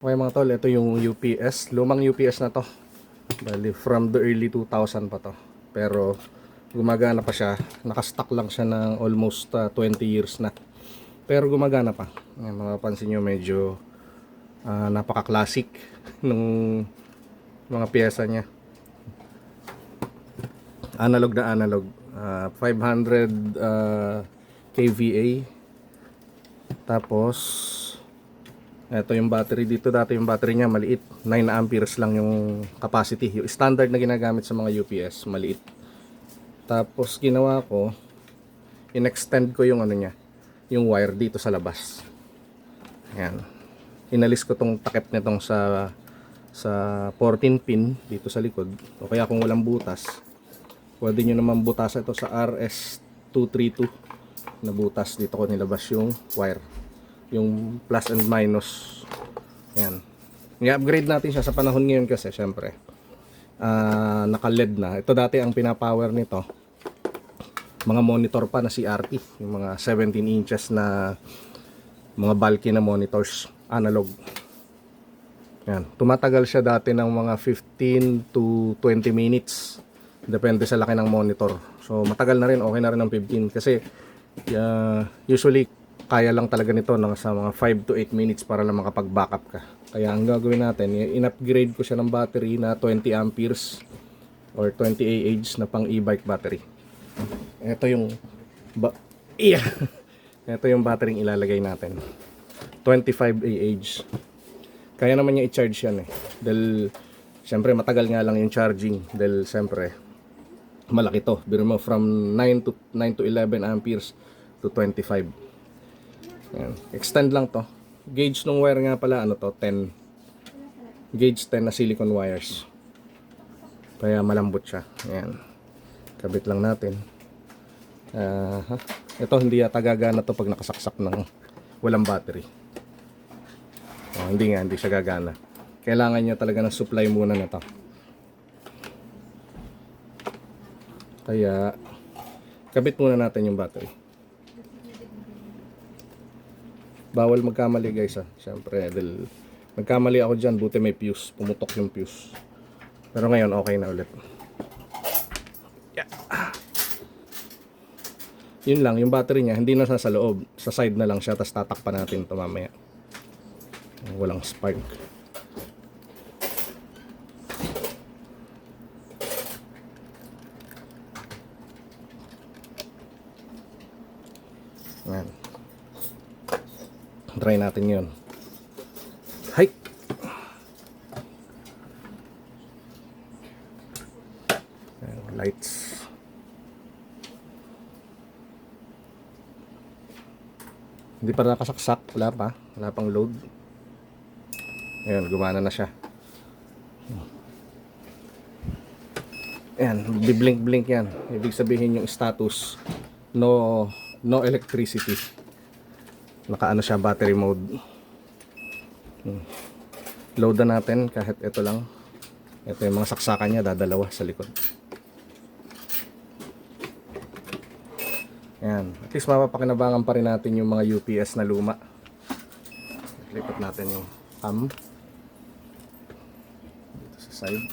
Okay mga tol, ito yung UPS. Lumang UPS na to. Bali, from the early 2000 pa to. Pero gumagana pa siya. Nakastock lang siya ng almost uh, 20 years na. Pero gumagana pa. Ayan, mapapansin nyo medyo uh, napaka-classic ng mga pyesa niya. Analog na analog. Uh, 500 uh, kVA. Tapos ito yung battery dito. Dati yung battery niya maliit. 9 amperes lang yung capacity. Yung standard na ginagamit sa mga UPS, maliit. Tapos ginawa ko, in-extend ko yung ano niya, yung wire dito sa labas. Ayan. Inalis ko tong takip nitong sa sa 14 pin dito sa likod. O kaya kung walang butas, pwede nyo naman butas ito sa RS232 na butas. Dito ko nilabas yung wire yung plus and minus. Yan i-upgrade natin siya sa panahon ngayon kasi syempre. Uh, naka LED na. Ito dati ang pinapower nito. Mga monitor pa na CRT yung mga 17 inches na mga bulky na monitors analog. Yan tumatagal siya dati ng mga 15 to 20 minutes. Depende sa laki ng monitor. So matagal na rin. Okay na rin ng 15 kasi uh, usually kaya lang talaga nito ng sa mga 5 to 8 minutes para lang makapag-backup ka. Kaya ang gagawin natin, in-upgrade ko siya ng battery na 20 amperes or 20 Ah na pang e-bike battery. Ito yung ba yeah. Ito yung battery ilalagay natin. 25 Ah. Kaya naman niya i-charge yan eh. Dahil syempre matagal nga lang yung charging dahil syempre malaki to. Biro mo from 9 to 9 to 11 amperes to 25. Ayan. Extend lang to. Gauge ng wire nga pala, ano to, 10. Gauge 10 na silicone wires. Kaya malambot siya. Ayan. Kabit lang natin. Uh, huh? Ito hindi yata gagana to pag nakasaksak ng walang battery. Oh, hindi nga, hindi siya gagana. Kailangan niya talaga ng supply muna na to. Kaya, kabit muna natin yung battery bawal magkamali guys ha syempre dahil nagkamali ako dyan buti may fuse. Pumutok yung fuse. Pero ngayon okay na ulit. Yeah. yun lang yung battery niya hindi na sa loob. Sa side na lang siya tapos tatakpan natin ito mamaya. Walang spark Ayan. Try natin yun. Hi! Lights. Hindi pa nakasaksak. Wala pa. Wala pang load. Ayan, gumana na siya. Ayan, biblink-blink yan. Ibig sabihin yung status no no electricity nakaano siya battery mode. Hmm. load na natin kahit ito lang. Ito yung mga saksakan niya dadalawa sa likod. Yan at least mapapakinabangan pa rin natin yung mga UPS na luma. Lipat natin yung cam dito sa side.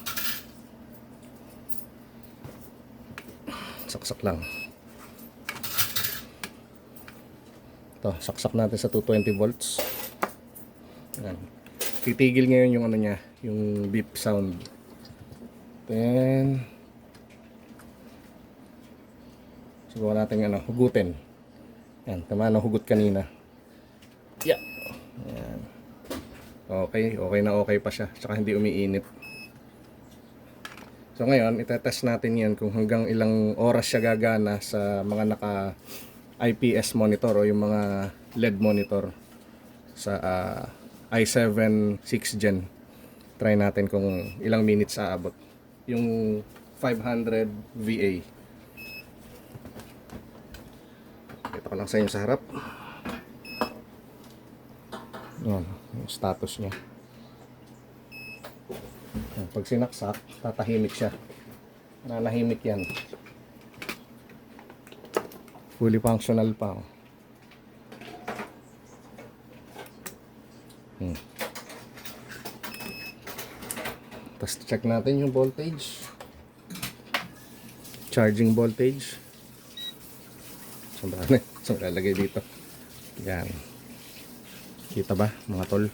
Saksak lang Ito, saksak natin sa 220 volts. Ayan. Titigil ngayon yung ano niya, yung beep sound. Then, subukan natin ano, hugutin. Yan, tama na hugot kanina. Yeah. Yan. Okay, okay na okay pa siya. Tsaka hindi umiinit. So ngayon, itetest natin yan kung hanggang ilang oras siya gagana sa mga naka IPS monitor o yung mga LED monitor sa uh, i7 6 Gen. Try natin kung ilang minutes aabot. Yung 500 VA. Ito ko lang sa inyo sa harap. Yan, yung status niya. Pag sinaksak, tatahimik siya. Nanahimik yan fully functional pa oh. hmm. Tapos check natin yung voltage. Charging voltage. Saan ba? Saan lalagay dito? Yan. Kita ba mga tol?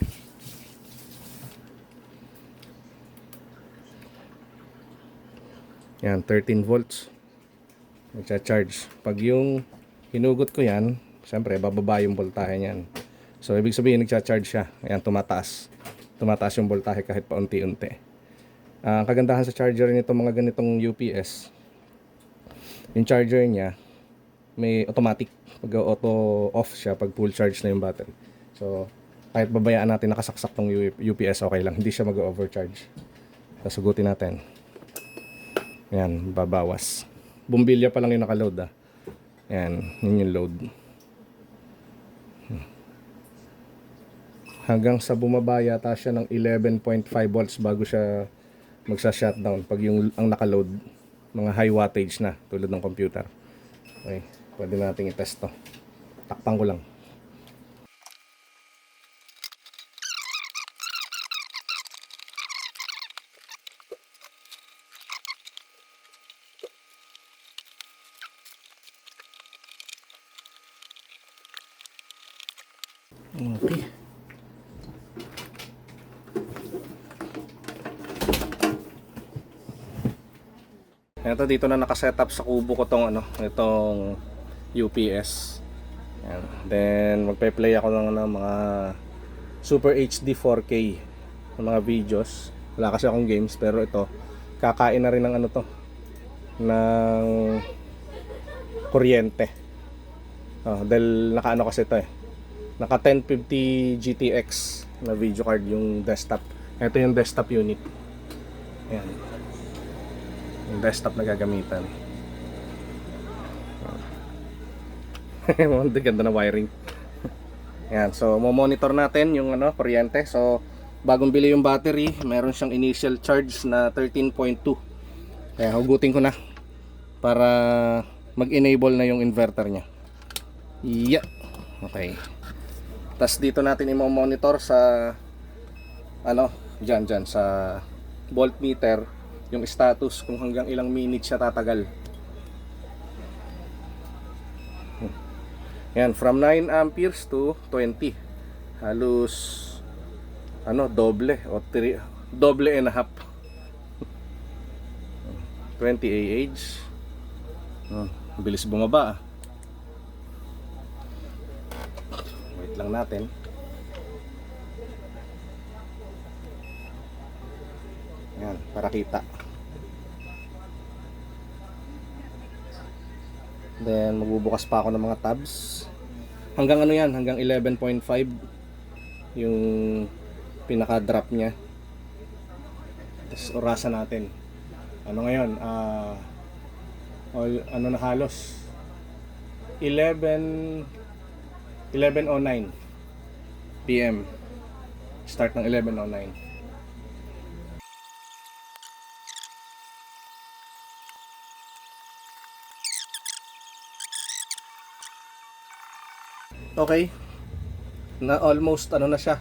Yan, 13 volts. Nagcha-charge. Pag yung hinugot ko yan, siyempre bababa yung voltahe niyan. So ibig sabihin nagcha-charge siya. Ayan, tumataas. Tumataas yung voltahe kahit paunti-unti. Ah, ang kagandahan sa charger nito mga ganitong UPS, yung charger niya may automatic pag auto off siya pag full charge na yung battery. So kahit babayaan natin nakasaksak tong UPS okay lang, hindi siya mag-overcharge. Sasugutin natin. Ayan, babawas. Bumbilya pa lang yung nakaload ah. Ayan, yun yung load. Hanggang sa bumaba yata siya ng 11.5 volts bago siya magsa-shutdown pag yung ang nakaload mga high wattage na tulad ng computer. Okay, pwede nating i-test to. Takpan ko lang. Ito dito na nakasetup sa kubo ko tong ano, itong UPS. Yan. Then magpe-play ako ng ano, mga Super HD 4K ng mga videos. Wala kasi akong games pero ito kakain na rin ng ano to ng kuryente. Oh, dahil nakaano kasi ito eh. Naka 1050 GTX na video card yung desktop. Ito yung desktop unit. Ayan yung desktop na gagamitan. Ang ganda na wiring. Yan, so mo-monitor natin yung ano, kuryente. So bagong bili yung battery, meron siyang initial charge na 13.2. Kaya hugutin ko na para mag-enable na yung inverter niya. Yeah. Okay. Tapos dito natin i-monitor sa ano, diyan diyan sa voltmeter yung status kung hanggang ilang minutes siya tatagal. Yan, from 9 amperes to 20. Halos ano, doble o 3 doble and a half. 20 AH. Oh, bilis bumaba. ah. Wait lang natin. Yan, para kita. Then magbubukas pa ako ng mga tabs. Hanggang ano yan, hanggang 11.5 yung pinaka drop niya. Tapos orasan natin. Ano ngayon? Ah all- ano na halos 11 11:09 PM. Start ng 11:09. Okay. Na almost ano na siya.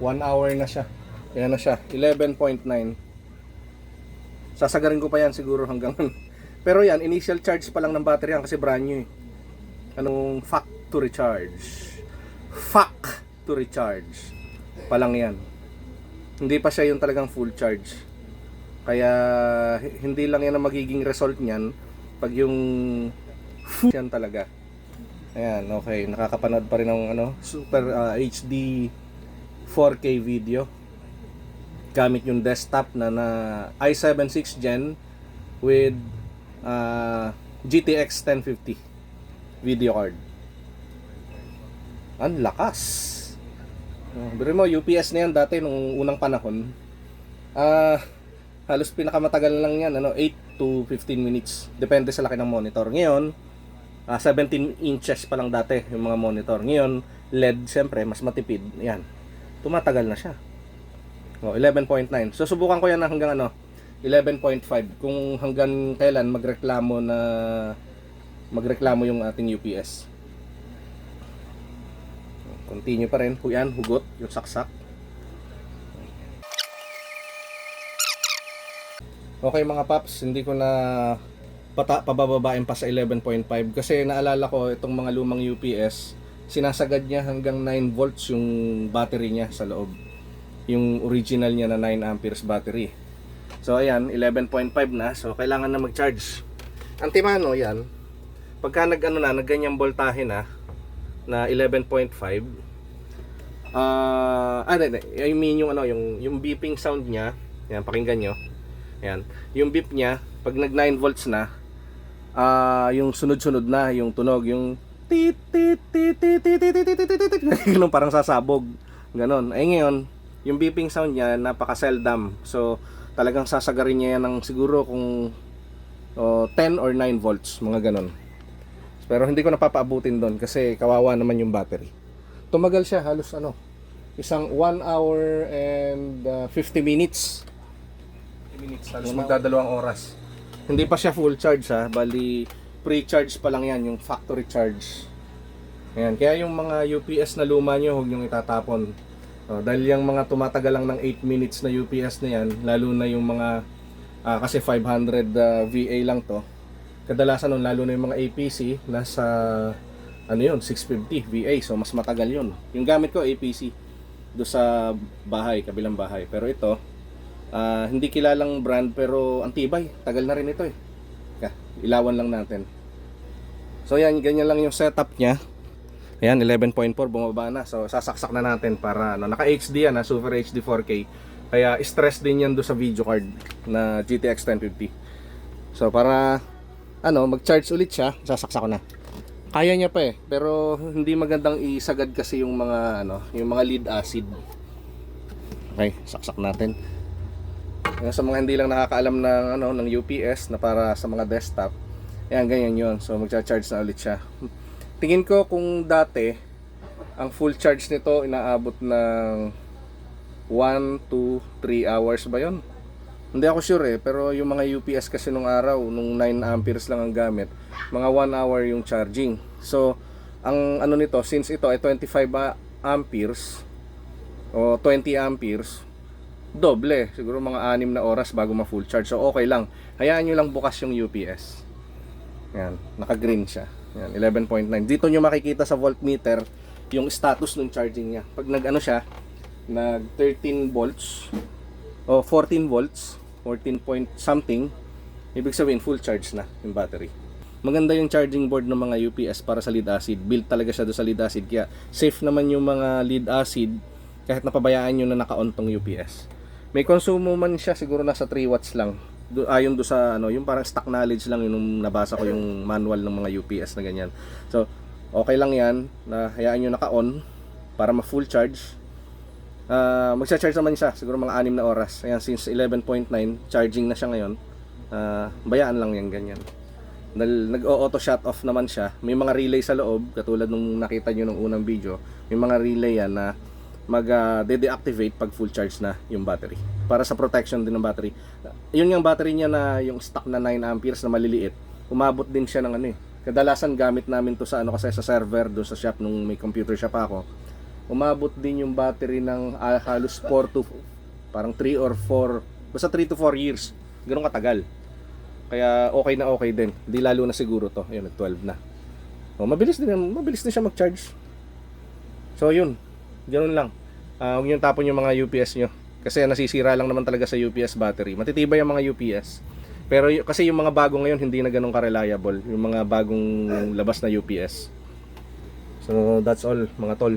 1 hour na siya. Ayan na siya. 11.9. Sasagarin ko pa yan siguro hanggang Pero yan, initial charge pa lang ng battery yan kasi brand new eh. Anong factory charge? Fuck to recharge. Pa lang yan. Hindi pa siya yung talagang full charge. Kaya hindi lang yan ang magiging result niyan pag yung yan talaga. Ayan, okay. Nakakapanood pa rin ng ano, super ah, HD 4K video. Gamit yung desktop na na i7 6 Gen with ah, GTX 1050 video card. Ang lakas. Uh, pero mo, UPS na yan dati nung unang panahon. Ah, halos pinakamatagal lang yan, ano, 8 to 15 minutes. Depende sa laki ng monitor. Ngayon, Ah, 17 inches pa lang dati yung mga monitor. Ngayon, LED siyempre mas matipid. Yan. Tumatagal na siya. Oh, 11.9. So subukan ko yan hanggang ano, 11.5 kung hanggang kailan magreklamo na magreklamo yung ating UPS. Continue pa rin. Yan, hugot, yung saksak. Okay mga paps, hindi ko na pata, pabababain pa sa 11.5 kasi naalala ko itong mga lumang UPS, sinasagad niya hanggang 9 volts yung battery niya sa loob. Yung original niya na 9 amperes battery. So ayan, 11.5 na, so kailangan na mag-charge. Antimano yan, pagka nag ano na, nagganyang voltahe na, na 11.5, ah, ah, hindi, hindi. I mean yung ano, yung, yung beeping sound niya, yan, pakinggan nyo. Yan. Yung beep niya, pag nag 9 volts na, ah yung sunod-sunod na, yung tunog, yung tit parang sasabog. Ganon. Ay ngayon, yung beeping sound niya napaka seldom. So, talagang sasagarin niya yan ng siguro kung oh, 10 or 9 volts, mga ganon. Pero hindi ko napapaabutin doon kasi kawawa naman yung battery. Tumagal siya halos ano, isang 1 hour and uh, 50 minutes minutes halos magdadalawang oras hindi pa siya full charge ha? Bali pre-charge pa lang yan yung factory charge. Ayan, kaya yung mga UPS na luma nyo huwag nyong itatapon. Oh, dahil yung mga tumatagal lang ng 8 minutes na UPS na yan lalo na yung mga ah, kasi 500 uh, VA lang to. Kadalasan nun lalo na yung mga APC nasa ano yun 650 VA so mas matagal yun. Yung gamit ko APC do sa bahay kabilang bahay. Pero ito Ah, hindi kilalang brand pero ang tibay. Tagal na rin ito eh. Ka, ilawan lang natin. So yan, ganyan lang yung setup niya. Ayan, 11.4 bumaba na. So sasaksak na natin para ano, naka HD yan, ha, Super HD 4K. Kaya stress din yan do sa video card na GTX 1050. So para ano, mag-charge ulit siya, sasaksak ko na. Kaya niya pa eh, pero hindi magandang isagad kasi yung mga ano, yung mga lead acid. Okay, saksak natin. Yung sa mga hindi lang nakakaalam ng ano ng UPS na para sa mga desktop. Ayan, ganyan 'yon. So magcha-charge na ulit siya. Tingin ko kung dati ang full charge nito inaabot ng 1 to 3 hours ba 'yon? Hindi ako sure eh, pero yung mga UPS kasi nung araw, nung 9 amperes lang ang gamit, mga 1 hour yung charging. So, ang ano nito, since ito ay 25 a- amperes o 20 amperes, doble, siguro mga 6 na oras bago ma-full charge. So okay lang. Hayaan nyo lang bukas yung UPS. Yan, naka-green siya. Yan, 11.9. Dito nyo makikita sa voltmeter yung status ng charging niya. Pag nag-ano siya, nag 13 volts o 14 volts, 14 point something, ibig sabihin full charge na yung battery. Maganda yung charging board ng mga UPS para sa lead acid. Built talaga siya doon sa lead acid. Kaya safe naman yung mga lead acid kahit napabayaan nyo na naka-on tong UPS. May konsumo man siya siguro nasa 3 watts lang. Do, ayon do sa ano, yung parang stock knowledge lang yung nabasa ko yung manual ng mga UPS na ganyan. So, okay lang 'yan na hayaan niyo naka-on para ma-full charge. Ah, magcha-charge naman siya siguro mga 6 na oras. Ayan since 11.9 charging na siya ngayon. Ah, bayaan lang 'yan ganyan. Dahil nag-auto shut off naman siya. May mga relay sa loob katulad nung nakita niyo nung unang video. May mga relay yan na mag uh, de-deactivate pag full charge na yung battery. Para sa protection din ng battery. Yun yung battery niya na yung stock na 9 amperes na maliliit. Umabot din siya ng ano eh. Kadalasan gamit namin to sa ano kasi sa server doon sa shop nung may computer shop ako. Umabot din yung battery ng ah, halos 4 to parang 3 or 4 basta 3 to 4 years. Ganun katagal. Kaya okay na okay din. Di lalo na siguro to. Yun 12 na. Oh, mabilis din mabilis din siya mag-charge. So yun. Ganun lang. Ah, huwag niyo tapon yung mga UPS nyo. Kasi nasisira lang naman talaga sa UPS battery. Matitibay yung mga UPS. Pero kasi yung mga bago ngayon hindi na ganun ka-reliable. Yung mga bagong labas na UPS. So that's all mga tol.